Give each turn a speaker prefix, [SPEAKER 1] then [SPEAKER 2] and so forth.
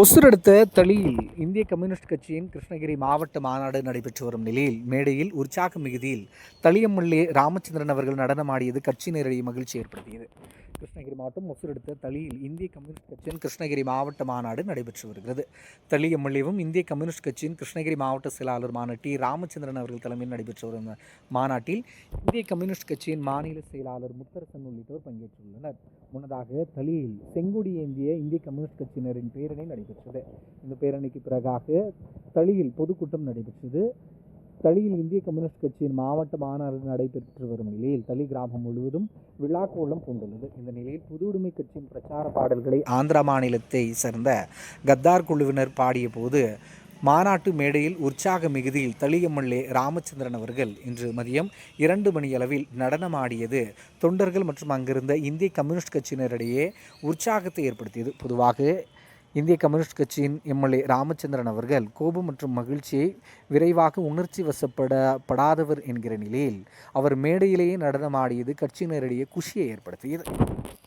[SPEAKER 1] உசுரெடுத்த தளியில் இந்திய கம்யூனிஸ்ட் கட்சியின் கிருஷ்ணகிரி மாவட்ட மாநாடு நடைபெற்று வரும் நிலையில் மேடையில் உற்சாக மிகுதியில் தளியம்முள்ளே ராமச்சந்திரன் அவர்கள் நடனமாடியது கட்சியினரிடையே மகிழ்ச்சி ஏற்படுத்தியது கிருஷ்ணகிரி மாவட்டம் முசுரெடுத்த தளியில் இந்திய கம்யூனிஸ்ட் கட்சியின் கிருஷ்ணகிரி மாவட்ட மாநாடு நடைபெற்று வருகிறது தளியம்முள்ளேவும் இந்திய கம்யூனிஸ்ட் கட்சியின் கிருஷ்ணகிரி மாவட்ட செயலாளருமான டி ராமச்சந்திரன் அவர்கள் தலைமையில் நடைபெற்று வரும் மாநாட்டில் இந்திய கம்யூனிஸ்ட் கட்சியின் மாநில செயலாளர் முத்தரசன் உள்ளிட்டோர் பங்கேற்றுள்ளனர் முன்னதாக தளியில் செங்குடி ஏந்திய இந்திய கம்யூனிஸ்ட் கட்சியினர் கலைஞரின் பேரணி நடைபெற்றது இந்த பேரணிக்கு பிறகாக தளியில் பொதுக்கூட்டம் நடைபெற்றது தளியில் இந்திய கம்யூனிஸ்ட் கட்சியின் மாவட்ட மாநாடு நடைபெற்று வரும் நிலையில் தளி கிராமம் முழுவதும் விழாக்கோலம் பூண்டுள்ளது இந்த நிலையில் புது உடைமை கட்சியின் பிரச்சார பாடல்களை
[SPEAKER 2] ஆந்திரா மாநிலத்தை சேர்ந்த கத்தார் குழுவினர் பாடிய போது மாநாட்டு மேடையில் உற்சாக மிகுதியில் எம்எல்ஏ ராமச்சந்திரன் அவர்கள் இன்று மதியம் இரண்டு மணி அளவில் நடனமாடியது தொண்டர்கள் மற்றும் அங்கிருந்த இந்திய கம்யூனிஸ்ட் கட்சியினரிடையே உற்சாகத்தை ஏற்படுத்தியது பொதுவாக இந்திய கம்யூனிஸ்ட் கட்சியின் எம்எல்ஏ ராமச்சந்திரன் அவர்கள் கோபம் மற்றும் மகிழ்ச்சியை விரைவாக உணர்ச்சி வசப்படப்படாதவர் என்கிற நிலையில் அவர் மேடையிலேயே நடனமாடியது கட்சியினரிடையே குஷியை ஏற்படுத்தியது